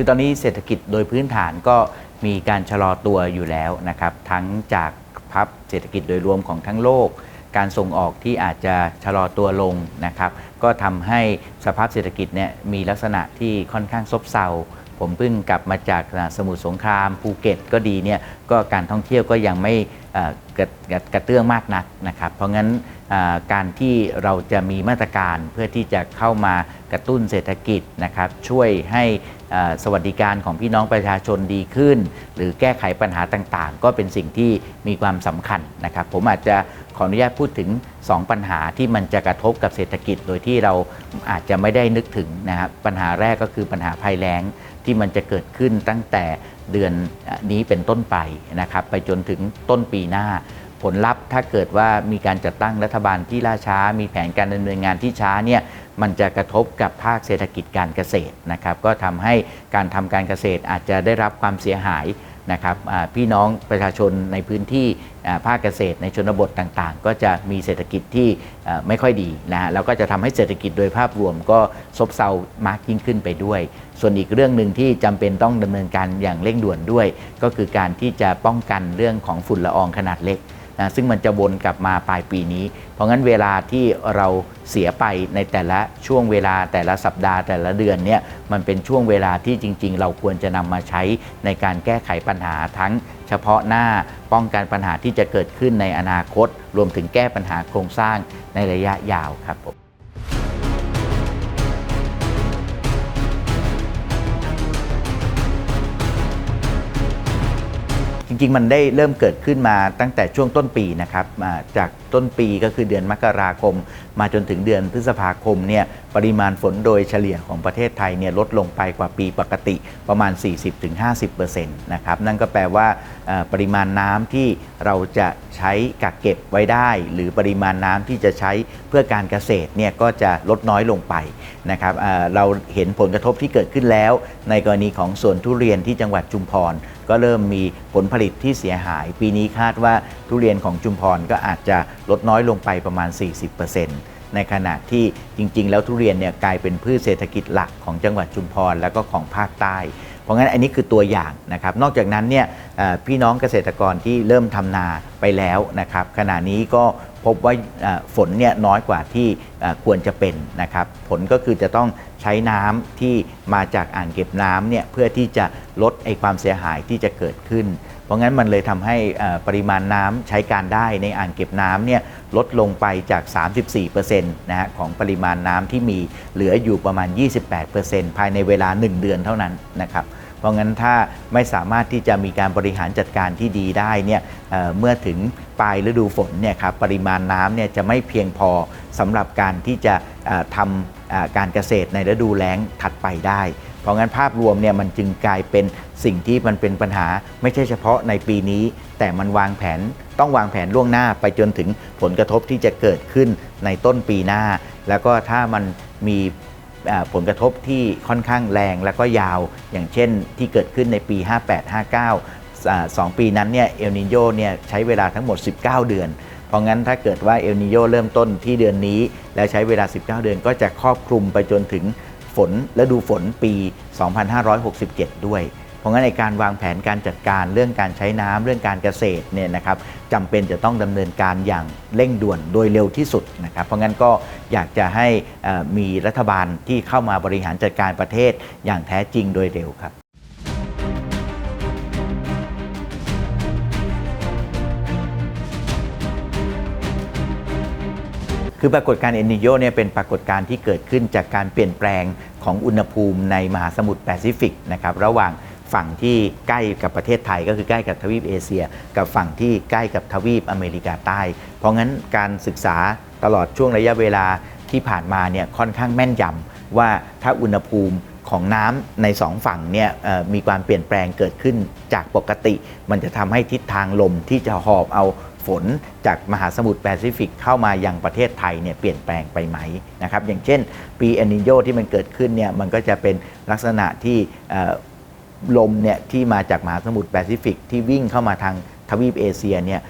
คือตอนนี้เศรษฐกิจโดยพื้นฐานก็มีการชะลอตัวอยู่แล้วนะครับ ทั้งจากภาพเศรษฐกิจโดยรวมของทั้งโลก การส่งออกที่อาจจะชะลอตัวลงนะครับ ก็ทำให้สภาพเศรษฐกิจเนี่ยมีลักษณะที่ค่อนข้างซบเซาผมเพิ่งกลับมาจากสมุทรสงครามภูเก็ตก็ดีเนี่ยก็การท่องเที่ยวก็ยังไม่กระเตื้องมากนักนะครับ เพราะงั้น การที่เราจะมีมาตรการเพื่อที่จะเข้ามากระตุ้นเศรษฐกิจนะครับช่วยให้สวัสดิการของพี่น้องประชาชนดีขึ้น หรือแก้ไขปัญหาต่างๆ ก็เป็นสิ่งที่มีความสำคัญนะครับ ผมอาจจะขออนุญาตพูดถึง 2 ปัญหาที่มันจะกระทบกับเศรษฐกิจโดยที่เราอาจจะไม่ได้นึกถึงนะครับปัญหาแรกก็คือปัญหาภัยแล้งที่มันจะเกิดขึ้นตั้งแต่เดือนนี้เป็นต้นไปนะครับไปจนถึงต้นปีหน้า ผลลัพธ์ถ้าเกิดว่ามีการจัดตั้งรัฐบาลที่ล่าช้า มีแผนการดำเนินงานที่ช้าเนี่ยมันจะกระทบกับภาคเศรษฐกิจการเกษตรนะครับ ก็ทำให้การทำการเกษตรอาจจะได้รับความเสียหายนะครับพี่น้องประชาชนในพื้นที่ภาคเกษตรในชนบทต่างๆ ก็จะมีเศรษฐกิจที่ไม่ค่อยดีนะฮะแล้วก็จะทำให้เศรษฐกิจโดยภาพรวมก็ซบเซามากยิ่งขึ้นไปด้วย ส่วนอีกเรื่องหนึ่งที่จำเป็นต้องดำเนินการอย่างเร่งด่วนด้วย ก็คือการที่จะป้องกันเรื่องของฝุ่นละอองขนาดเล็ก นะซึ่งมันจะวนกลับมาปลายปีนี้ เพราะงั้นเวลาที่เราเสียไปในแต่ละช่วงเวลาแต่ละสัปดาห์แต่ละเดือนเนี่ยมันเป็นช่วงเวลาที่จริง ๆ เราควรจะนำมาใช้ในการแก้ไขปัญหาทั้งเฉพาะหน้าป้องกันปัญหาที่จะเกิดขึ้นในอนาคต รวมถึงแก้ปัญหาโครงสร้างในระยะยาวครับผม ริง ๆ มันได้เริ่มเกิดขึ้นมาตั้งแต่ช่วงต้นปีนะครับมาจากต้นปีก็คือเดือนมกราคม มาจนถึงเดือนพฤษภาคมเนี่ยปริมาณฝนโดยเฉลี่ยของประเทศไทยเนี่ยลดลงไปกว่าปีปกติประมาณ 40-50%นะครับนั่นก็แปลว่าปริมาณน้ำที่เราจะใช้กักเก็บไว้ได้ หรือปริมาณน้ำที่จะใช้เพื่อการเกษตรเนี่ยก็จะลดน้อยลงไปนะครับเอ่อเราเห็นผลกระทบที่เกิดขึ้นแล้ว ในกรณีของสวนทุเรียนที่จังหวัดชุมพร ก็เริ่มมีผลผลิตที่เสียหาย ปีนี้คาดว่าทุเรียนของจุมพรก็อาจจะลดน้อยลงไปประมาณ 40%ในขณะที่จริง ๆ แล้วทุเรียนเนี่ยกลายเป็นพืชเศรษฐกิจหลักของจังหวัดชุมพรแล้วก็ของภาคใต้เพราะงั้นอันนี้คือตัวอย่างนะครับ นอกจากนั้นเนี่ยพี่น้องเกษตรกรที่เริ่มทำนาไปแล้วนะครับขณะนี้ก็ พบว่าฝนเนี่ยน้อยกว่าที่ควรจะเป็นนะครับ ผลก็คือจะต้องใช้น้ำที่มาจากอ่างเก็บน้ำเนี่ยเพื่อที่จะลดไอความเสียหายที่จะเกิดขึ้น เพราะงั้นมันเลยทำให้ปริมาณน้ำใช้การได้ในอ่างเก็บน้ำเนี่ยลดลงไปจาก 34%นะฮะของปริมาณน้ำที่มีเหลืออยู่ประมาณ 28%ภายในเวลา 1 เดือนเท่านั้นนะครับ เพราะงั้นถ้าไม่สามารถที่จะมีการบริหารจัดการที่ดีได้เนี่ยเเมื่อถึงปลายฤดูฝนเนี่ยครับปริมาณน้ำเนี่ยจะไม่เพียงพอสำหรับการที่จะทำการเกษตรในฤดูแล้งถัดไปได้ เพราะงั้นภาพรวมเนี่ยมันจึงกลายเป็นสิ่งที่มันเป็นปัญหาไม่ใช่เฉพาะในปีนี้ แต่มันวางแผนต้องวางแผนล่วงหน้าไปจนถึงผลกระทบที่จะเกิดขึ้นในต้นปีหน้า แล้วก็ถ้ามันมี ผลกระทบที่ค่อนข้างแรงแล้วก็ยาว อย่างเช่นที่เกิดขึ้นในปี 58-59อ่าสองปีนั้นเนี่ยเอลนิโยเนี่ยใช้เวลาทั้งหมด 19 เดือน เพราะงั้นถ้าเกิดว่าเอลนิโยเริ่มต้นที่เดือนนี้ แล้วใช้เวลา 19 เดือนก็จะครอบคลุมไปจนถึงฝนและดูฝนปี 2567 ด้วย เพราะงั้นในการวางแผนการจัดการเรื่องการใช้น้ำเรื่องการเกษตรเนี่ยนะครับจำเป็นจะต้องดำเนินการอย่างเร่งด่วนโดยเร็วที่สุดนะครับ เพราะงั้นก็อยากจะให้มีรัฐบาลที่เข้ามาบริหารจัดการประเทศอย่างแท้จริงโดยเร็วครับคือปรากฏการณ์เอนิโยเนี่ยเป็นปรากฏการณ์ที่เกิดขึ้นจากการเปลี่ยนแปลงของอุณหภูมิในมหาสมุทรแปซิฟิกนะครับระหว่าง ฝั่งที่ใกล้กับประเทศไทย ก็คือใกล้กับทวีปเอเชีย กับฝั่งที่ใกล้กับทวีปอเมริกาใต้ เพราะงั้นการศึกษาตลอดช่วงระยะเวลาที่ผ่านมาเนี่ยค่อนข้างแม่นยำว่าถ้าอุณหภูมิของน้ำในสองฝั่งเนี่ยมีความเปลี่ยนแปลงเกิดขึ้นจากปกติ มันจะทำให้ทิศทางลมที่จะหอบเอาฝนจากมหาสมุทรแปซิฟิกเข้ามายังประเทศไทยเนี่ยเปลี่ยนแปลงไปไหมนะครับอย่างเช่นปีเอนิโยที่มันเกิดขึ้นเนี่ยมันก็จะเป็นลักษณะที่ ลมเนี่ยที่มาจากมหาสมุทรแปซิฟิกที่วิ่งเข้ามาทางทวีปเอเชียเนี่ย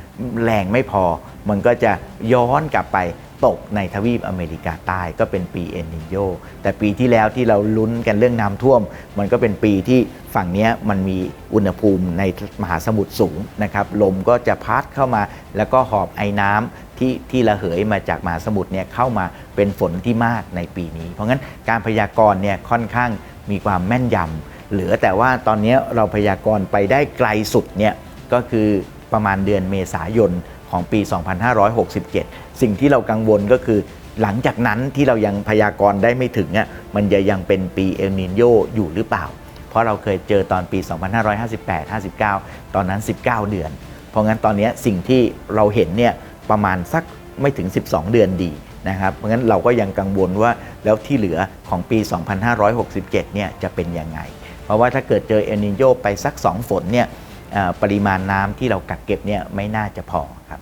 แรงไม่พอ มันก็จะย้อนกลับไปตกในทวีปอเมริกาใต้ก็เป็นปีเอลนิโยแต่ปีที่แล้วที่เราลุ้นกันเรื่องน้ำท่วม มันก็เป็นปีที่ฝั่งนี้มันมีอุณหภูมิในมหาสมุทรสูงนะครับลมก็จะพัดเข้ามา แล้วก็หอบไอ้น้ำที่ที่ระเหยมาจากมหาสมุทรเนี่ยเข้ามาเป็นฝนที่มากในปีนี้ เพราะงั้นการพยากรณ์เนี่ยค่อนข้างมีความแม่นยำ เหลือแต่ว่าตอนนี้เราพยากรณ์ไปได้ไกลสุดเนี่ยก็คือประมาณเดือนเมษายนของปี 2567 สิ่งที่เรากังวลก็คือ หลังจากนั้นที่เรายังพยากรณ์ได้ไม่ถึงอะมันจะยังเป็นปีเอลนินโยอยู่หรือเปล่า เพราะเราเคยเจอตอนปี 2558-59 ตอนนั้น 19 เดือน เพราะงั้นตอนนี้สิ่งที่เราเห็นเนี่ยประมาณสักไม่ถึง 12 เดือนดีนะครับ เพราะงั้นเราก็ยังกังวลว่าแล้วที่เหลือของปี 2567 เนี่ยจะเป็นยังไง เพราะว่าถ้าเกิดเจอเอลนินโยไปสัก 2 ฝนเนี่ยปริมาณน้ำที่เรากักเก็บเนี่ยไม่น่าจะพอครับ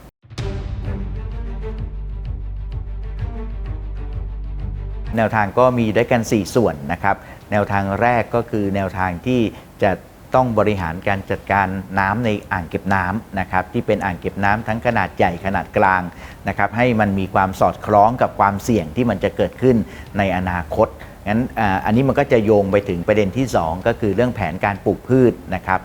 แนวทางก็มีด้วยกัน 4 ส่วนนะครับ แนวทางแรกก็คือแนวทางที่จะต้องบริหารการจัดการน้ำในอ่างเก็บน้ำนะครับที่เป็นอ่างเก็บน้ำทั้งขนาดใหญ่ขนาดกลางนะครับให้มันมีความสอดคล้องกับความเสี่ยงที่มันจะเกิดขึ้นในอนาคต งั้นอันนี้มันก็จะโยงไปถึงประเด็นที่ 2 ก็คือเรื่องแผนการปลูกพืชนะครับ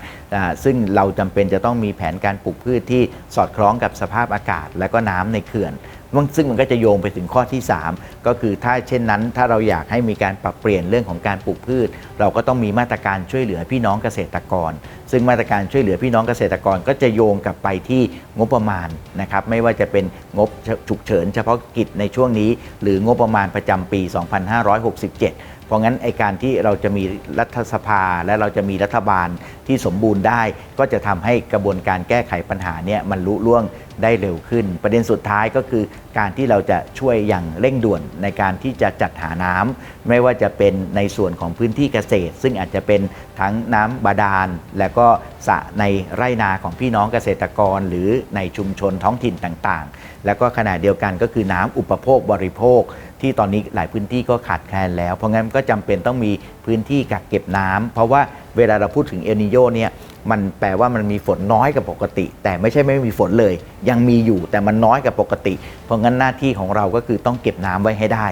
ซึ่งเราจำเป็นจะต้องมีแผนการปลูกพืชที่สอดคล้องกับสภาพอากาศ และก็น้ำในเขื่อนมันซึ่งมันก็จะโยงไปถึงข้อที่ 3 ก็คือถ้าเช่นนั้น ถ้าเราอยากให้มีการปรับเปลี่ยนเรื่องของการปลูกพืช เราก็ต้องมีมาตรการช่วยเหลือพี่น้องเกษตรกร ซึ่งมาตรการช่วยเหลือพี่น้องเกษตรกรก็จะโยงกลับไปที่งบประมาณนะครับไม่ว่าจะเป็นงบฉุกเฉินเฉพาะกิจในช่วงนี้ หรืองบประมาณประจำปี 2567เพราะงั้นไอการที่เราจะมีรัฐสภาและเราจะมีรัฐบาลที่สมบูรณ์ได้ ก็จะทำให้กระบวนการแก้ไขปัญหาเนี่ยมันลุล่วงได้เร็วขึ้น ประเด็นสุดท้ายก็คือการที่เราจะช่วยอย่างเร่งด่วนในการที่จะจัดหาน้ำไม่ว่าจะเป็นในส่วนของพื้นที่เกษตร ซึ่งอาจจะเป็นทั้งน้ำบาดาล และก็สระในไร่นาของพี่น้องเกษตรกร หรือในชุมชนท้องถิ่นต่างๆ แล้วก็ขณะเดียวกันก็คือน้ำอุปโภคบริโภค ที่ตอนนี้หลายพื้นที่ก็ขาดแคลนแล้ว เพราะงั้นก็จำเป็นต้องมีพื้นที่กักเก็บน้ำเพราะว่าเวลาเราพูดถึงเอลนิโยเนี่ยมันแปลว่ามันมีฝนน้อยกว่าปกติ แต่ไม่ใช่ไม่มีฝนเลย ยังมีอยู่แต่มันน้อยกว่าปกติ เพราะงั้นหน้าที่ของเราก็คือต้องเก็บน้ำไว้ให้ได้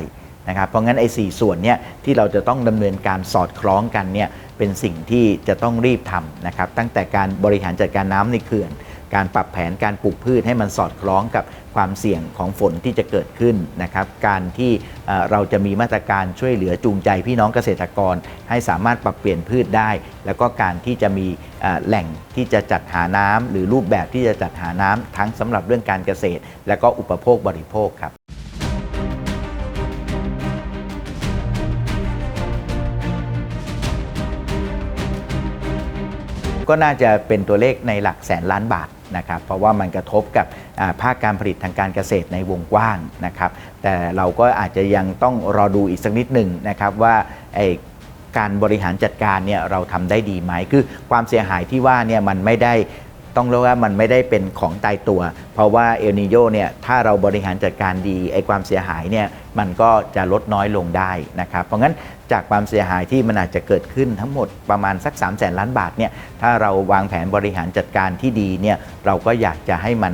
นะครับเพราะงั้นไอ้สส่วนเนี่ยที่เราจะต้องดำเนินการสอดคล้องกันเนี่ยเป็นสิ่งที่จะต้องรีบทำนะครับตั้งแต่การบริหารจัดการน้ำในเขื่อน การปรับแผนการปลูกพืชให้มันสอดคล้องกับความเสี่ยงของฝนที่จะเกิดขึ้นนะครับ การที่เราจะมีมาตรการช่วยเหลือจูงใจพี่น้องเกษตรกร ให้สามารถปรับเปลี่ยนพืชได้ แล้วก็การที่จะมีแหล่งที่จะจัดหาน้ำหรือรูปแบบที่จะจัดหาน้ำทั้งสำหรับเรื่องการเกษตร และก็อุปโภคบริโภคครับ ก็น่าจะเป็นตัวเลขในหลักแสนล้านบาทนะครับเพราะว่ามันกระทบกับภาคการผลิตทางการเกษตรในวงกว้างนะครับแต่เราก็อาจจะยังต้องรอดูอีกสักนิดหนึ่งนะครับว่าไอการบริหารจัดการเนี่ยเราทำได้ดีไหมคือความเสียหายที่ว่าเนี่ยมันไม่ได้ ต้องเรียกว่ามันไม่ได้เป็นของตายตัว เพราะว่าเอลนิโยเนี่ยถ้าเราบริหารจัดการดีไอ้ความเสียหายเนี่ยมันก็จะลดน้อยลงได้นะครับเพราะงั้นจากความเสียหายที่มันอาจจะเกิดขึ้นทั้งหมดประมาณสัก 3 0 0แสนล้านบาทเนี่ยถ้าเราวางแผนบริหารจัดการที่ดีเนี่ยเราก็อยากจะให้มัน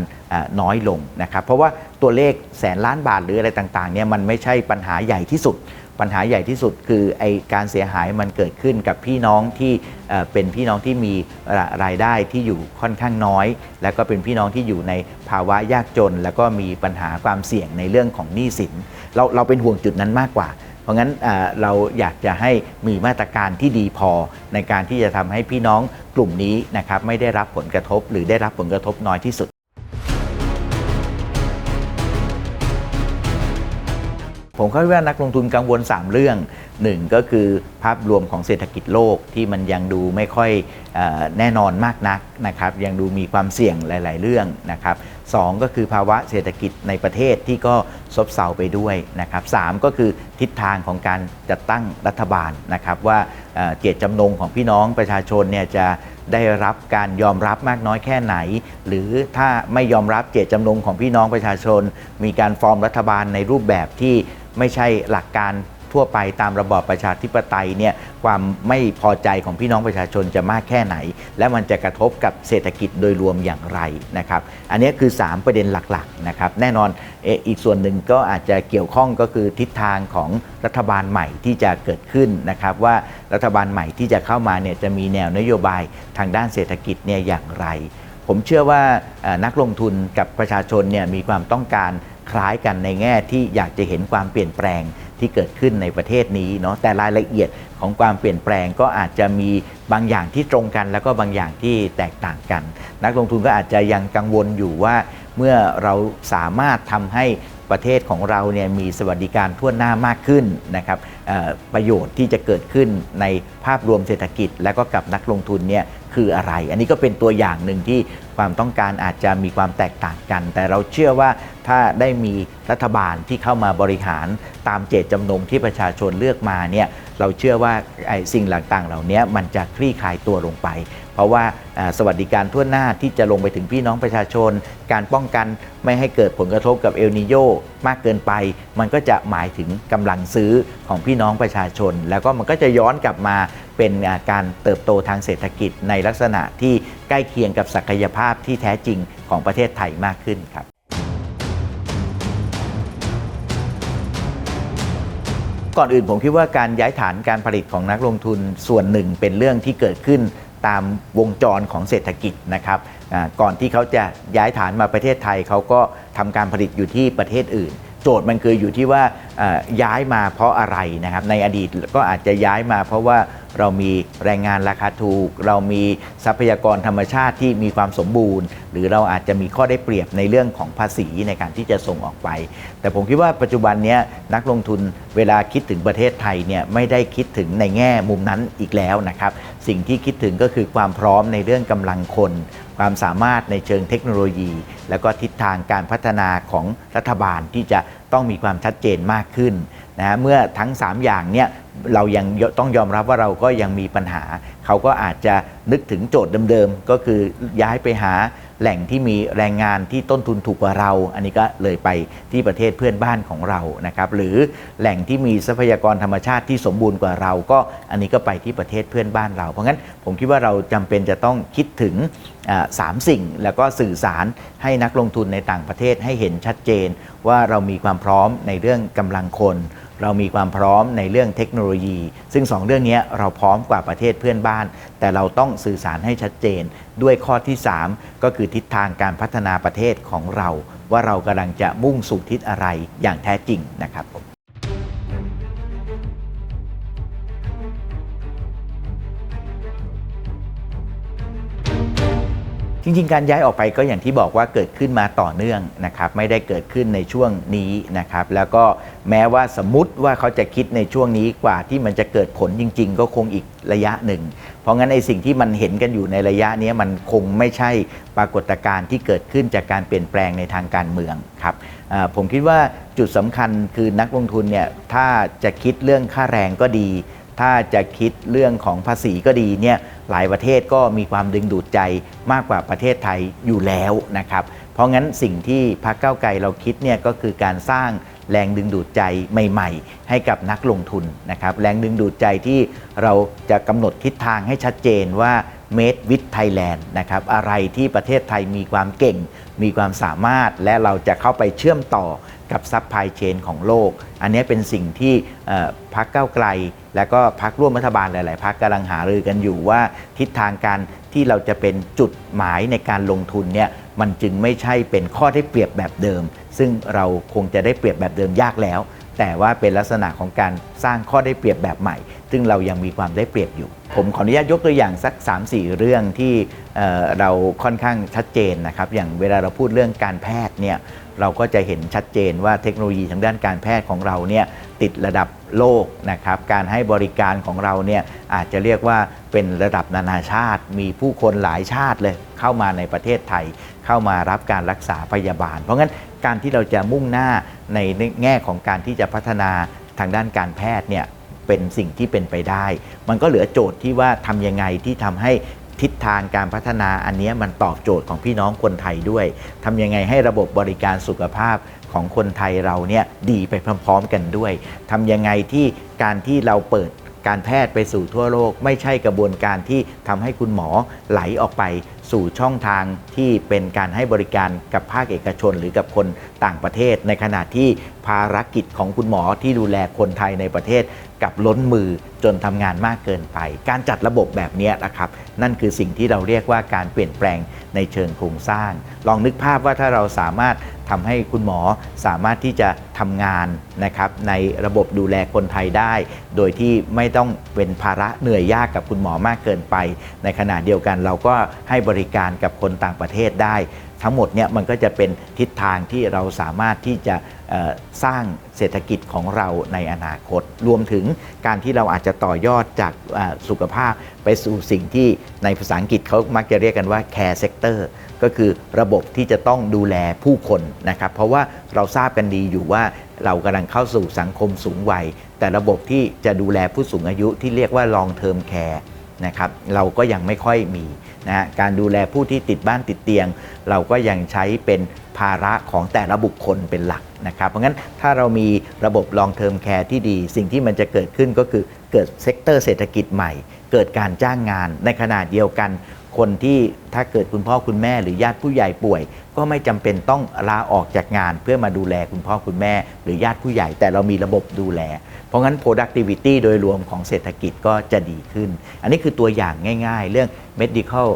น้อยลงนะครับเพราะว่าตัวเลขแสนล้านบาทหรืออะไรต่างๆเนี่ยมันไม่ใช่ปัญหาใหญ่ที่สุด ปัญหาใหญ่ที่สุดคือไอการเสียหายมันเกิดขึ้นกับพี่น้องที่เป็นพี่น้องที่มีรายได้ที่อยู่ค่อนข้างน้อย แล้วก็เป็นพี่น้องที่อยู่ในภาวะยากจน แล้วก็มีปัญหาความเสี่ยงในเรื่องของหนี้สิน เราเราเป็นห่วงจุดนั้นมากกว่า เพราะงั้นเอ่อเราอยากจะให้มีมาตรการที่ดีพอในการที่จะทำให้พี่น้องกลุ่มนี้นะครับไม่ได้รับผลกระทบ หรือได้รับผลกระทบน้อยที่สุด ผมคิดว่านักลงทุนกังวล 3 เรื่องหนึ่งก็คือภาพรวมของเศรษฐกิจโลกที่มันยังดูไม่ค่อยอแน่นอนมากนักนะครับ ยังดูมีความเสี่ยงหลาย ๆ เรื่องนะครับสองก็คือภาวะเศรษฐกิจในประเทศที่ก็ซบเซาไปด้วยนะครับสามก็คือทิศทางของการจัดตั้งรัฐบาลนะครับว่าเอ่อเจตจำนงของพี่น้องประชาชนเนี่ยจะได้รับการยอมรับมากน้อยแค่ไหน หรือถ้าไม่ยอมรับเจตจำนงของพี่น้องประชาชน มีการฟอร์มรัฐบาลในรูปแบบที่ ไม่ใช่หลักการทั่วไปตามระบอบประชาธิปไตยเนี่ยความไม่พอใจของพี่น้องประชาชนจะมากแค่ไหน และมันจะกระทบกับเศรษฐกิจโดยรวมอย่างไรนะครับ อันนี้คือ 3 ประเด็นหลักๆนะครับแน่นอนเอออีกส่วนหนึ่งก็อาจจะเกี่ยวข้องก็คือทิศทางของรัฐบาลใหม่ที่จะเกิดขึ้นนะครับว่ารัฐบาลใหม่ที่จะเข้ามาเนี่ยจะมีแนวนโยบายทางด้านเศรษฐกิจเนี่ยอย่างไร ผมเชื่อว่านักลงทุนกับประชาชนเนี่ยมีความต้องการ คล้ายกันในแง่ที่อยากจะเห็นความเปลี่ยนแปลงที่เกิดขึ้นในประเทศนี้เนาะแต่รายละเอียดของความเปลี่ยนแปลงก็อาจจะมีบางอย่างที่ตรงกัน แล้วก็บางอย่างที่แตกต่างกัน นักลงทุนก็อาจจะยังกังวลอยู่ว่าเมื่อเราสามารถทำให้ประเทศของเราเนี่ยมีสวัสดิการทั่วหน้ามากขึ้นนะครับประโยชน์ที่จะเกิดขึ้นในภาพรวมเศรษฐกิจ และก็กับนักลงทุนเนี่ยคืออะไร อันนี้ก็เป็นตัวอย่างหนึ่งที่ ความต้องการอาจจะมีความแตกต่างกัน แต่เราเชื่อว่าถ้าได้มีรัฐบาลที่เข้ามาบริหารตามเจตจำนงที่ประชาชนเลือกมาเนี่ยเราเชื่อว่าไอ้สิ่งต่างๆ เหล่านี้มันจะคลี่คลายตัวลงไป เพราะว่าอ่า สวัสดิการทั่วหน้าที่จะลงไปถึงพี่น้องประชาชน การป้องกันไม่ให้เกิดผลกระทบกับเอลนิโยมากเกินไป มันก็จะหมายถึงกำลังซื้อของพี่น้องประชาชน แล้วก็มันก็จะย้อนกลับมาเป็นการเติบโตทางเศรษฐกิจในลักษณะที่ใกล้เคียงกับศักยภาพที่แท้จริงของประเทศไทยมากขึ้นครับก่อนอื่นผมคิดว่าการย้ายฐานการผลิตของนักลงทุนส่วนหนึ่งเป็นเรื่องที่เกิดขึ้น ตามวงจรของเศรษฐกิจนะครับก่อนที่เขาจะย้ายฐานมาประเทศไทยเขาก็ทำการผลิตอยู่ที่ประเทศอื่น โจทย์มันคืออยู่ที่ว่า ย้ายมาเพราะอะไรนะครับ ในอดีตก็อาจจะย้ายมา เพราะว่าเรามีแรงงานราคาถูก เรามีทรัพยากรธรรมชาติที่มีความสมบูรณ์ หรือเราอาจจะมีข้อได้เปรียบในเรื่องของภาษีในการที่จะส่งออกไป แต่ผมคิดว่าปัจจุบันนี้นักลงทุนเวลาคิดถึงประเทศไทยเนี่ยไม่ได้คิดถึงในแง่มุมนั้นอีกแล้วนะครับ สิ่งที่คิดถึงก็คือความพร้อมในเรื่องกำลังคน ความสามารถในเชิงเทคโนโลยี แล้วก็ทิศทางการพัฒนาของรัฐบาลที่จะต้องมีความชัดเจนมากขึ้นนะเมื่อทั้ง 3 อย่างเนี่ยเรายังต้องยอมรับว่าเราก็ยังมีปัญหา เขาก็อาจจะนึกถึงโจทย์เดิมๆ ก็คือย้ายไปหาแหล่งที่มีแรงงานที่ต้นทุนถูกกว่าเรา อันนี้ก็เลยไปที่ประเทศเพื่อนบ้านของเรานะครับหรือแหล่งที่มีทรัพยากรธรรมชาติที่สมบูรณ์กว่าเรา ก็อันนี้ก็ไปที่ประเทศเพื่อนบ้านเรา เพราะงั้นผมคิดว่าเราจำเป็นจะต้องคิดถึง สามสิ่ง แล้วก็สื่อสารให้นักลงทุนในต่างประเทศให้เห็นชัดเจน ว่าเรามีความพร้อมในเรื่องกำลังคน เรามีความพร้อมในเรื่องเทคโนโลยี ซึ่งสองเรื่องนี้เราพร้อมกว่าประเทศเพื่อนบ้าน แต่เราต้องสื่อสารให้ชัดเจน ด้วยข้อที่ 3 ก็คือทิศทางการพัฒนาประเทศของเรา ว่าเรากำลังจะมุ่งสู่ทิศอะไรอย่างแท้จริงนะครับผม จริง ๆ การย้ายออกไปก็อย่างที่บอกว่าเกิดขึ้นมาต่อเนื่องนะครับไม่ได้เกิดขึ้นในช่วงนี้นะครับแล้วก็แม้ว่าสมมติว่าเขาจะคิดในช่วงนี้กว่าที่มันจะเกิดผลจริง ๆ ก็คงอีกระยะหนึ่ง เพราะงั้นไอสิ่งที่มันเห็นกันอยู่ในระยะนี้มันคงไม่ใช่ปรากฏการณ์ที่เกิดขึ้นจากการเปลี่ยนแปลงในทางการเมืองครับผมคิดว่าจุดสำคัญคือนักลงทุนเนี่ยถ้าจะคิดเรื่องค่าแรงก็ดี ถ้าจะคิดเรื่องของภาษีก็ดีเนี่ยหลายประเทศก็มีความดึงดูดใจมากกว่าประเทศไทยอยู่แล้วนะครับ เพราะงั้นสิ่งที่พรรคเก้าไกลเราคิดเนี่ยก็คือการสร้างแรงดึงดูดใจใหม่ๆ ให้กับนักลงทุนนะครับ แรงดึงดูดใจที่เราจะกำหนดทิศทางให้ชัดเจนว่า Made with Thailand นะครับอะไรที่ประเทศไทยมีความเก่ง มีความสามารถและเราจะเข้าไปเชื่อมต่อกับซัพพลายเชนของโลก อันนี้เป็นสิ่งที่พรรคก้าไกล และก็พรรคร่วมรัฐบาลหลาย ๆพรรคกำลังหารือกันอยู่ว่าทิศทางการที่เราจะเป็นจุดหมายในการลงทุนเนี่ยมันจึงไม่ใช่เป็นข้อได้เปรียบแบบเดิม ซึ่งเราคงจะได้เปรียบแบบเดิมยากแล้ว แต่ว่าเป็นลักษณะของการสร้างข้อได้เปรียบแบบใหม่ ซึ่งเรายังมีความได้เปรียบอยู่ ผมขออนุญาตยกตัวอย่างสัก 3-4 เรื่องที่เเราค่อนข้างชัดเจนนะครับอย่างเวลาเราพูดเรื่องการแพทย์เนี่ย เราก็จะเห็นชัดเจนว่าเทคโนโลยีทางด้านการแพทย์ของเราเนี่ยติดระดับโลกนะครับการให้บริการของเราเนี่ยอาจจะเรียกว่าเป็นระดับนานาชาติ มีผู้คนหลายชาติเลยเข้ามาในประเทศไทย เข้ามารับการรักษาพยาบาล เพราะงั้นการที่เราจะมุ่งหน้าในแง่ของการที่จะพัฒนาทางด้านการแพทย์เนี่ยเป็นสิ่งที่เป็นไปได้ มันก็เหลือโจทย์ที่ว่าทำยังไงที่ทำให้ ทิศทางการพัฒนาอันนี้มันตอบโจทย์ของพี่น้องคนไทยด้วยทำยังไงให้ระบบบริการสุขภาพของคนไทยเราเนี่ยดีไปพร้อมๆกันด้วยทำยังไงที่การที่เราเปิดการแพทย์ไปสู่ทั่วโลก ไม่ใช่กระบวนการที่ทำให้คุณหมอไหลออกไปสู่ช่องทางที่เป็นการให้บริการกับภาคเอกชนหรือกับคนต่างประเทศ ในขณะที่ภารกิจของคุณหมอที่ดูแลคนไทยในประเทศ กับล้นมือจนทำงานมากเกินไป การจัดระบบแบบนี้นะครับ นั่นคือสิ่งที่เราเรียกว่าการเปลี่ยนแปลงในเชิงโครงสร้าง ลองนึกภาพว่าถ้าเราสามารถทำให้คุณหมอสามารถที่จะทำงานนะครับในระบบดูแลคนไทยได้ โดยที่ไม่ต้องเป็นภาระเหนื่อยยากกับคุณหมอมากเกินไป ในขณะเดียวกันเราก็ให้บริการกับคนต่างประเทศได้ ทั้งหมดเนี่ยมันก็จะเป็นทิศทางที่เราสามารถที่จะสร้างเศรษฐกิจของเราในอนาคต รวมถึงการที่เราอาจจะต่อยอดจากสุขภาพไปสู่สิ่งที่ในภาษาอังกฤษเขามักจะเรียกกันว่า care sector ก็คือระบบที่จะต้องดูแลผู้คนนะครับ เพราะว่าเราทราบกันดีอยู่ว่าเรากำลังเข้าสู่สังคมสูงวัย แต่ระบบที่จะดูแลผู้สูงอายุที่เรียกว่า long term care นะครับเราก็ยังไม่ค่อยมีนะการดูแลผู้ที่ติดบ้านติดเตียง เราก็ยังใช้เป็นภาระของแต่ละบุคคลเป็นหลักนะครับ เพราะงั้นถ้าเรามีระบบลองเทอมแคร์ที่ดี สิ่งที่มันจะเกิดขึ้นก็คือเกิดเซกเตอร์เศรษฐกิจใหม่ เกิดการจ้างงานในขณะเดียวกัน คนที่ถ้าเกิดคุณพ่อคุณแม่หรือญาติผู้ใหญ่ป่วย ก็ไม่จำเป็นต้องลาออกจากงาน เพื่อมาดูแลคุณพ่อคุณแม่ หรือญาติผู้ใหญ่แต่เรามีระบบดูแล เพราะงั้น productivity โดยรวมของเศรษฐกิจก็จะดีขึ้น อันนี้คือตัวอย่างง่าย ๆ เรื่อง medical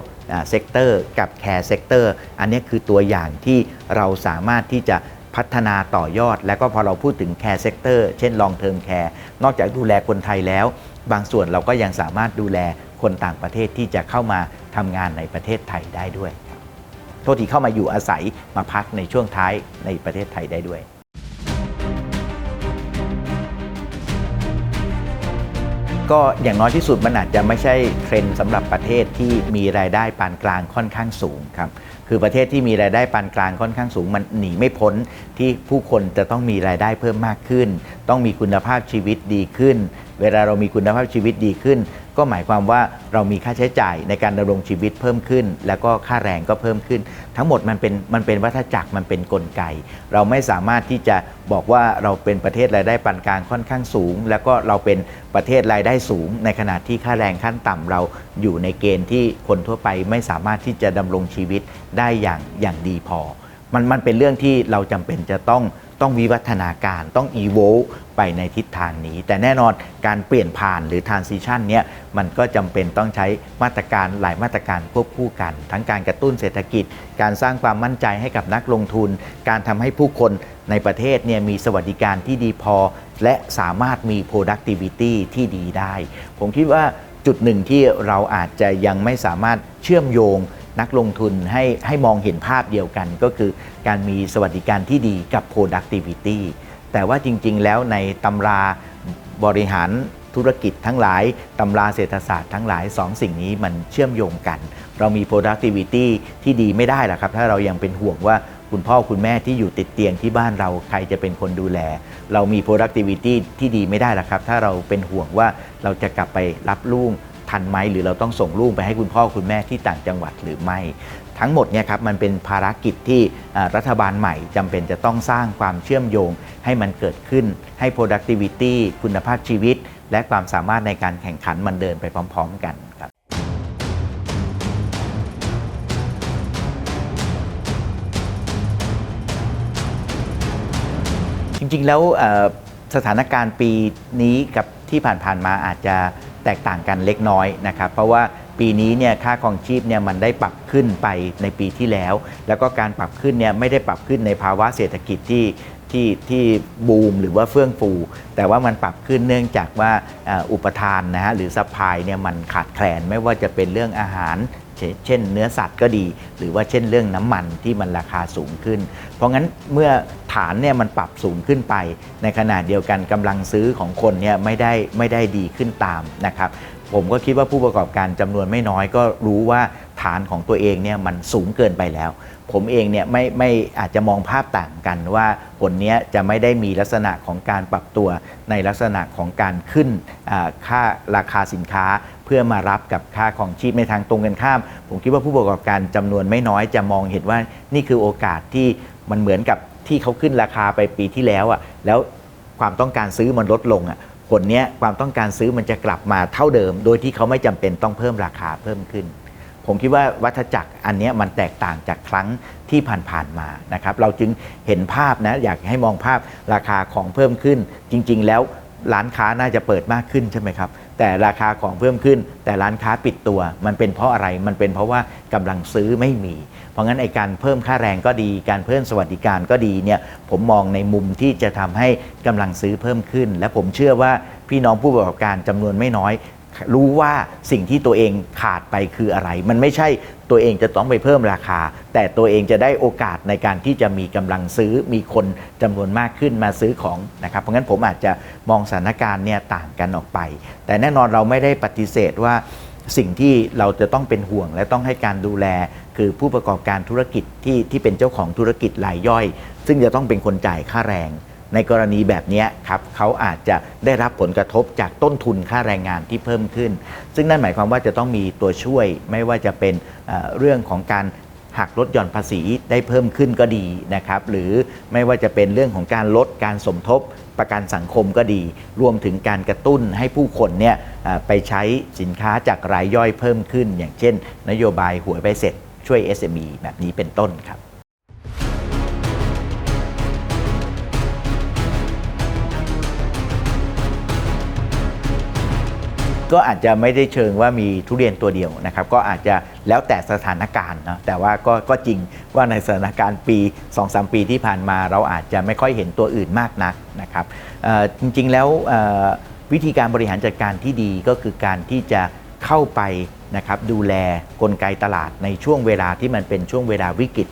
sector กับ care sector อันนี้คือตัวอย่างที่เราสามารถที่จะพัฒนาต่อยอด แล้วก็พอเราพูดถึง care sector เช่น long term care นอกจากดูแลคนไทยแล้ว บางส่วนเราก็ยังสามารถดูแลคนต่างประเทศที่จะเข้ามา ทำงานในประเทศไทยได้ด้วยครับโทษทีเข้ามาอยู่อาศัยมาพักในช่วงท้ายในประเทศไทยได้ด้วยก็อย่างน้อยที่สุดมันอาจจะไม่ใช่เทรนด์สำหรับประเทศที่มีรายได้ปานกลางค่อนข้างสูงครับคือประเทศที่มีรายได้ปานกลางค่อนข้างสูง มันหนีไม่พ้นที่ผู้คนจะต้องมีรายได้เพิ่มมากขึ้น ต้องมีคุณภาพชีวิตดีขึ้น เวลาเรามีคุณภาพชีวิตดีขึ้น ก็หมายความว่าเรามีค่าใช้จ่ายในการดำรงชีวิตเพิ่มขึ้น แล้วก็ค่าแรงก็เพิ่มขึ้น ทั้งหมดมันเป็นมันเป็นวัฏจักรมันเป็นนกลไก เราไม่สามารถที่จะบอกว่าเราเป็นประเทศรายได้ปานกลางค่อนข้างสูง แล้วก็เราเป็นประเทศรายได้สูง ในขณะที่ค่าแรงขั้นต่ำเราอยู่ในเกณฑ์ที่คนทั่วไปไม่สามารถที่จะดำรงชีวิตได้อย่างอย่างดีพอ มันมันเป็นเรื่องที่เราจำเป็นจะต้อง ต้องวิวัฒนาการต้อง evolve ไปในทิศทางนี้ แต่แน่นอนการเปลี่ยนผ่านหรือ transition เนี้ยมันก็จำเป็นต้องใช้มาตรการหลายมาตรการควบคู่กัน ทั้งการกระตุ้นเศรษฐกิจ การสร้างความมั่นใจให้กับนักลงทุน การทำให้ผู้คนในประเทศเนี่ยมีสวัสดิการที่ดีพอ และสามารถมี productivity ที่ดีได้ ผมคิดว่าจุดหนึ่งที่เราอาจจะยังไม่สามารถเชื่อมโยง นักลงทุนให้ให้มองเห็นภาพเดียวกัน ก็คือการมีสวัสดิการที่ดีกับ productivity แต่ว่าจริงๆ แล้วในตำราบริหารธุรกิจทั้งหลาย ตำราเศรษฐศาสตร์ทั้งหลายสองสิ่งนี้มันเชื่อมโยงกัน เรามี productivity ที่ดีไม่ได้หรอกครับ ถ้าเรายังเป็นห่วงว่าคุณพ่อคุณแม่ที่อยู่ติดเตียงที่บ้านเราใครจะเป็นคนดูแล เรามี productivity ที่ดีไม่ได้หรอกครับ ถ้าเราเป็นห่วงว่าเราจะกลับไปรับลูก ทันไหมหรือเราต้องส่งลูกไปให้คุณพ่อคุณแม่ที่ต่างจังหวัดหรือไม่ ทั้งหมดเนี่ยครับมันเป็นภารกิจที่รัฐบาลใหม่จำเป็นจะต้องสร้างความเชื่อมโยงให้มันเกิดขึ้นให้ productivity คุณภาพชีวิต และความสามารถในการแข่งขันมันเดินไปพร้อม ๆ กันครับจริง ๆ แล้วสถานการณ์ปีนี้กับที่ผ่านๆมาอาจจะ ตกต่างกันเล็กน้อยนะครับเพราะว่าปีนี้เนี่ยค่าครองชีพเนี่ยมันได้ปรับขึ้นไปในปีที่แล้ว แล้วก็การปรับขึ้นเนี่ยไม่ได้ปรับขึ้นในภาวะเศรษฐกิจที่ที่ที่บูมหรือว่าเฟื่องฟู แต่ว่ามันปรับขึ้นเนื่องจากว่าอุปทานนะฮะหรือซัพพลายเนี่ยมันขาดแคลนไม่ว่าจะเป็นเรื่องอาหาร เช่นเนื้อสัตว์ก็ดี หรือว่าเช่นเรื่องน้ำมันที่มันราคาสูงขึ้น เพราะงั้นเมื่อฐานเนี่ยมันปรับสูงขึ้นไป ในขณะเดียวกันกำลังซื้อของคนเนี่ยไม่ได้ไม่ได้ดีขึ้นตามนะครับผมก็คิดว่าผู้ประกอบการจำนวนไม่น้อยก็รู้ว่าฐานของตัวเองเนี่ยมันสูงเกินไปแล้ว ผมเองเนี่ยไม่ไม่อาจจะมองภาพต่างกันว่าผลนี้จะไม่ได้มีลักษณะของการปรับตัวในลักษณะของการขึ้นค่าราคาสินค้า พื่อมารับกับค่าของชีพในทางตรงกันข้าม ผมคิดว่าผู้ประกอบการจำนวนไม่น้อยจะมองเห็นว่านี่คือโอกาสที่มันเหมือนกับที่เขาขึ้นราคาไปปีที่แล้วอะแล้วความต้องการซื้อมันลดลงอะผลเนี้ยความต้องการซื้อมันจะกลับมาเท่าเดิม โดยที่เขาไม่จำเป็นต้องเพิ่มราคาเพิ่มขึ้น ผมคิดว่าวัฏจักรอันนี้มันแตกต่างจากครั้งที่ผ่านๆมานะครับเราจึงเห็นภาพนะอยากให้มองภาพราคาของเพิ่มขึ้น จริง ๆ แล้วร้านค้าน่าจะเปิดมากขึ้นใช่ไหมครับ แต่ราคาของเพิ่มขึ้น แต่ร้านค้าปิดตัว มันเป็นเพราะอะไรมันเป็นเพราะว่ากำลังซื้อไม่มี เพราะงั้นไอการเพิ่มค่าแรงก็ดี การเพิ่มสวัสดิการก็ดีเนี่ยผมมองในมุมที่จะทำให้กำลังซื้อเพิ่มขึ้น และผมเชื่อว่าพี่น้องผู้ประกอบการจำนวนไม่น้อย รู้ว่าสิ่งที่ตัวเองขาดไปคืออะไร มันไม่ใช่ตัวเองจะต้องไปเพิ่มราคา แต่ตัวเองจะได้โอกาสในการที่จะมีกำลังซื้อมีคนจำนวนมากขึ้นมาซื้อของนะครับ เพราะงั้นผมอาจจะมองสถานการณ์เนี่ยต่างกันออกไป แต่แน่นอนเราไม่ได้ปฏิเสธว่าสิ่งที่เราจะต้องเป็นห่วงและต้องให้การดูแล คือผู้ประกอบการธุรกิจที่ที่เป็นเจ้าของธุรกิจรายย่อย ซึ่งจะต้องเป็นคนจ่ายค่าแรง ในกรณีแบบนี้ครับเขาอาจจะได้รับผลกระทบจากต้นทุนค่าแรงงานที่เพิ่มขึ้น ซึ่งนั่นหมายความว่าจะต้องมีตัวช่วยไม่ว่าจะเป็นเรื่องของการหักลดหย่อนภาษีได้เพิ่มขึ้นก็ดีนะครับหรือไม่ว่าจะเป็นเรื่องของการลดการสมทบประกันสังคมก็ดี รวมถึงการกระตุ้นให้ผู้คนเนี่ยไปใช้สินค้าจากรายย่อยเพิ่มขึ้น อย่างเช่น นโยบายหวยใบเสร็จช่วย SME แบบนี้เป็นต้นครับ ก็อาจจะไม่ได้เชิงว่ามีทุเรียนตัวเดียวนะครับ ก็อาจจะแล้วแต่สถานการณ์นะแต่ว่าก็ก็จริงว่าในสถานการณ์ปี 2-3 ปีที่ผ่านมา เราอาจจะไม่ค่อยเห็นตัวอื่นมากนักนะครับจริงๆแล้ววิธีการบริหารจัดการที่ดีก็คือการที่จะเข้าไปนะครับดูแลกลไกตลาดในช่วงเวลาที่มันเป็นช่วงเวลาวิกฤต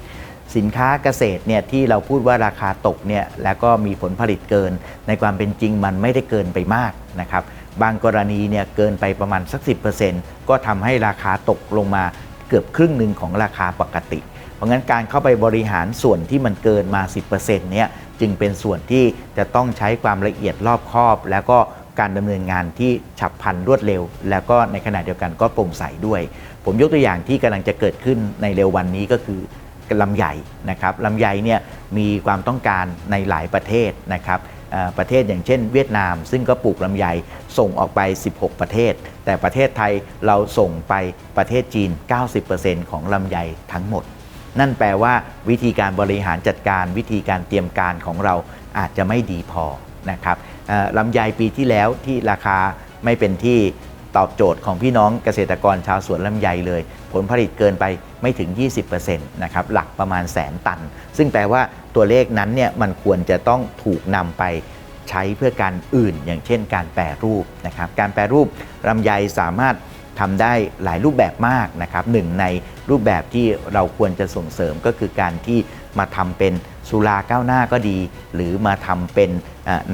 สินค้าเกษตรเนี่ยที่เราพูดว่าราคาตกเนี่ยแล้วก็มีผลผลิตเกิน ในความเป็นจริงมันไม่ได้เกินไปมากนะครับ บางกรณีเนี่ยเกินไปประมาณสัก 10%ก็ทำให้ราคาตกลงมาเกือบครึ่งหนึ่งของราคาปกติ เพราะงั้นการเข้าไปบริหารส่วนที่มันเกินมา 10%เนี่ยจึงเป็นส่วนที่จะต้องใช้ความละเอียดรอบคอบ แล้วก็การดำเนินงานที่ฉับพลันรวดเร็ว แล้วก็ในขณะเดียวกันก็โปร่งใสด้วย ผมยกตัวอย่างที่กำลังจะเกิดขึ้นในเร็ววันนี้ก็คือลำไยนะครับลำไยเนี่ยมีความต้องการในหลายประเทศนะครับ ประเทศอย่างเช่น เวียดนาม ซึ่งก็ปลูกลำไยส่งออกไป 16 ประเทศ แต่ประเทศไทยเราส่งไปประเทศจีน 90%ของลำไยทั้งหมด นั่นแปลว่าวิธีการบริหารจัดการวิธีการเตรียมการของเราอาจจะไม่ดีพอนะครับลำไยปีที่แล้วที่ราคาไม่เป็นที่ตอบโจทย์ของพี่น้องเกษตรกรชาวสวนลำไยเลย ผลผลิตเกินไป ไม่ถึง 20%นะครับหลักประมาณแสนตัน ซึ่งแปลว่าตัวเลขนั้นเนี่ยมันควรจะต้องถูกนำไปใช้เพื่อการอื่น อย่างเช่น การแปรรูปนะครับการแปรรูปลำไยสามารถทำได้หลายรูปแบบมากนะครับหนึ่งในรูปแบบที่เราควรจะส่งเสริมก็คือการที่มาทำเป็นสุราก้าวหน้าก็ดี หรือมาทำเป็น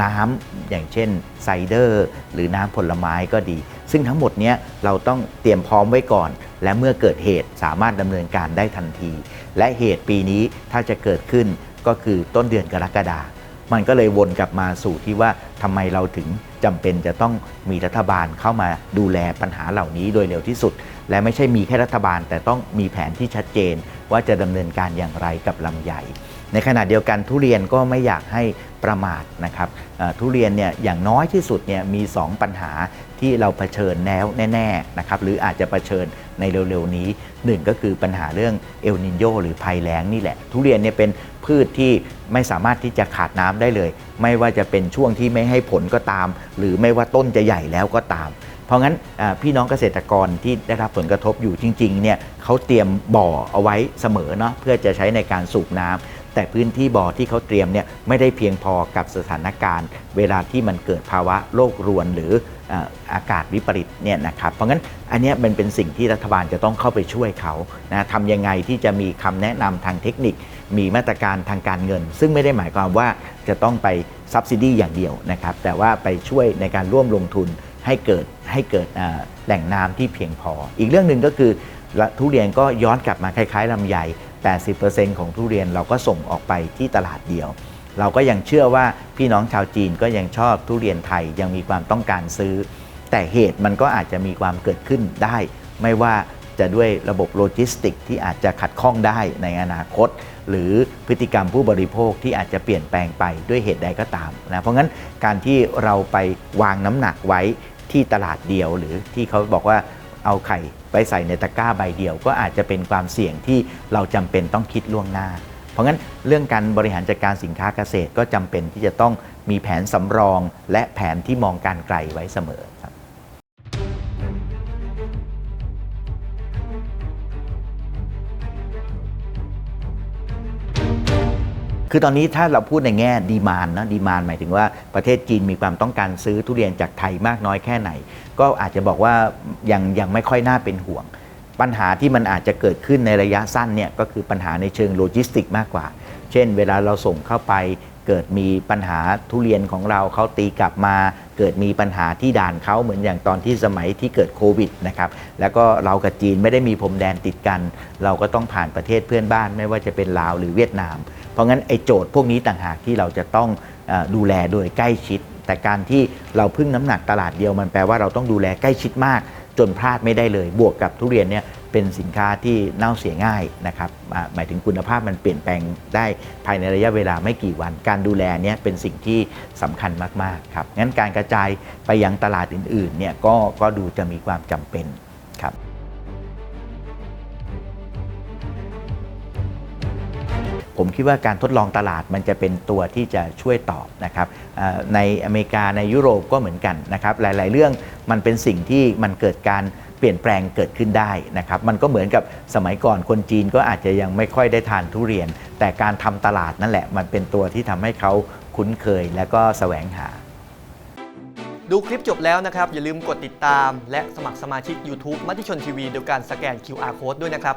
น้ำอย่างเช่นไซเดอร์ หรือน้ำผลไม้ก็ดี ซึ่งทั้งหมดนี้เราต้องเตรียมพร้อมไว้ก่อน และเมื่อเกิดเหตุสามารถดำเนินการได้ทันที และเหตุปีนี้ถ้าจะเกิดขึ้นก็คือต้นเดือนกรกฎาคมมันก็เลยวนกลับมาสู่ที่ว่าทำไมเราถึงจำเป็นจะต้องมีรัฐบาลเข้ามาดูแลปัญหาเหล่านี้โดยเร็วที่สุด และไม่ใช่มีแค่รัฐบาล แต่ต้องมีแผนที่ชัดเจน ว่าจะดำเนินการอย่างไรกับลำไยในขณะเดียวกันทุเรียนก็ไม่อยากให้ประมาทนะครับทุเรียนเนี่ยอย่างน้อยที่สุดเนี่ยมี 2 ปัญหา ที่เราเผชิญแล้วแน่ๆนะครับหรืออาจจะเผชิญในเร็วๆนี้หนึ่งก็คือปัญหาเรื่องเอลนินโยหรือภัยแล้งนี่แหละ ทุเรียนเนี่ยเป็นพืชที่ไม่สามารถที่จะขาดน้ำได้เลย ไม่ว่าจะเป็นช่วงที่ไม่ให้ผลก็ตาม หรือไม่ว่าต้นจะใหญ่แล้วก็ตาม เพราะงั้นพี่น้องเกษตรกรที่ได้รับผลกระทบอยู่จริงๆเนี่ยเขาเตรียมบ่อเอาไว้เสมอเนาะเพื่อจะใช้ในการสูบน้ำแต่พื้นที่บ่อที่เขาเตรียมเนี่ยไม่ได้เพียงพอกับสถานการณ์ เวลาที่มันเกิดภาวะโลกรวนหรือ อากาศวิปริตเนี่ยนะครับเพราะงั้นอันนี้มันเป็นสิ่งที่รัฐบาลจะต้องเข้าไปช่วยเขานะทำยังไงที่จะมีคำแนะนำทางเทคนิค มีมาตรการทางการเงิน ซึ่งไม่ได้หมายความว่าจะต้องไปซับซิดีอย่างเดียวนะครับแต่ว่าไปช่วยในการร่วมลงทุนให้เกิดให้เกิดแหล่งน้ำที่เพียงพอ อีกเรื่องหนึ่งก็คือทุเรียนก็ย้อนกลับมาคล้ายๆลำไย80%ของทุเรียนเราก็ส่งออกไปที่ตลาดเดียว เราก็ยังเชื่อว่าพี่น้องชาวจีนก็ยังชอบทุเรียนไทยยังมีความต้องการซื้อ แต่เหตุมันก็อาจจะมีความเกิดขึ้นได้ ไม่ว่าจะด้วยระบบโลจิสติกที่อาจจะขัดข้องได้ในอนาคต หรือพฤติกรรมผู้บริโภคที่อาจจะเปลี่ยนแปลงไปด้วยเหตุใดก็ตามนะเพราะงั้นการที่เราไปวางน้ำหนักไว้ที่ตลาดเดียว หรือที่เขาบอกว่าเอาไข่ไปใส่ในตะกร้าใบเดียว ก็อาจจะเป็นความเสี่ยงที่เราจำเป็นต้องคิดล่วงหน้า เพราะงั้นเรื่องการบริหารจัดการสินค้าเกษตรก็จำเป็นที่จะต้องมีแผนสำรอง และแผนที่มองการไกลไว้เสมอครับคือตอนนี้ถ้าเราพูดในแง่ดีมานนะดีมานหมายถึงว่าประเทศจีนมีความต้องการซื้อทุเรียนจากไทยมากน้อยแค่ไหน ก็อาจจะบอกว่ายังยังไม่ค่อยน่าเป็นห่วง ปัญหาที่มันอาจจะเกิดขึ้นในระยะสั้นเนี่ยก็คือปัญหาในเชิงโลจิสติกมากกว่า เช่น เวลาเราส่งเข้าไปเกิดมีปัญหาทุเรียนของเราเขาตีกลับมา เกิดมีปัญหาที่ด่านเขาเหมือนอย่างตอนที่สมัยที่เกิดโควิดนะครับแล้วก็เรากับจีนไม่ได้มีพรมแดนติดกัน เราก็ต้องผ่านประเทศเพื่อนบ้านไม่ว่าจะเป็นลาวหรือเวียดนาม เพราะงั้นไอ้โจทย์พวกนี้ต่างหากที่เราจะต้องอดูแลโดยใกล้ชิด แต่การที่เราพึ่งน้ำหนักตลาดเดียวมันแปลว่าเราต้องดูแลใกล้ชิดมาก จนพลาดไม่ได้เลย บวกกับทุเรียนเนี่ยเป็นสินค้าที่เน่าเสียง่ายนะครับหมายถึงคุณภาพมันเปลี่ยนแปลงได้ภายในระยะเวลาไม่กี่วัน การดูแลเนี่ยเป็นสิ่งที่สำคัญมากๆครับงั้นการกระจายไปยังตลาดอื่นๆเนี่ยก็ก็ดูจะมีความจำเป็นครับ ผมคิดว่าการทดลองตลาดมันจะเป็นตัวที่จะช่วยตอบนะครับในอเมริกาในยุโรปก็เหมือนกันนะครับหลาย ๆ เรื่องมันเป็นสิ่งที่มันเกิดการเปลี่ยนแปลงเกิดขึ้นได้นะครับมันก็เหมือนกับสมัยก่อนคนจีนก็อาจจะยังไม่ค่อยได้ทานทุเรียน แต่การทำตลาดนั่นแหละ มันเป็นตัวที่ทำให้เขาคุ้นเคยและก็แสวงหา ดูคลิปจบแล้วนะครับ อย่าลืมกดติดตาม และสมัครสมาชิก YouTube มติชนทีวีโดยการสแกน QR Code ด้วยนะครับ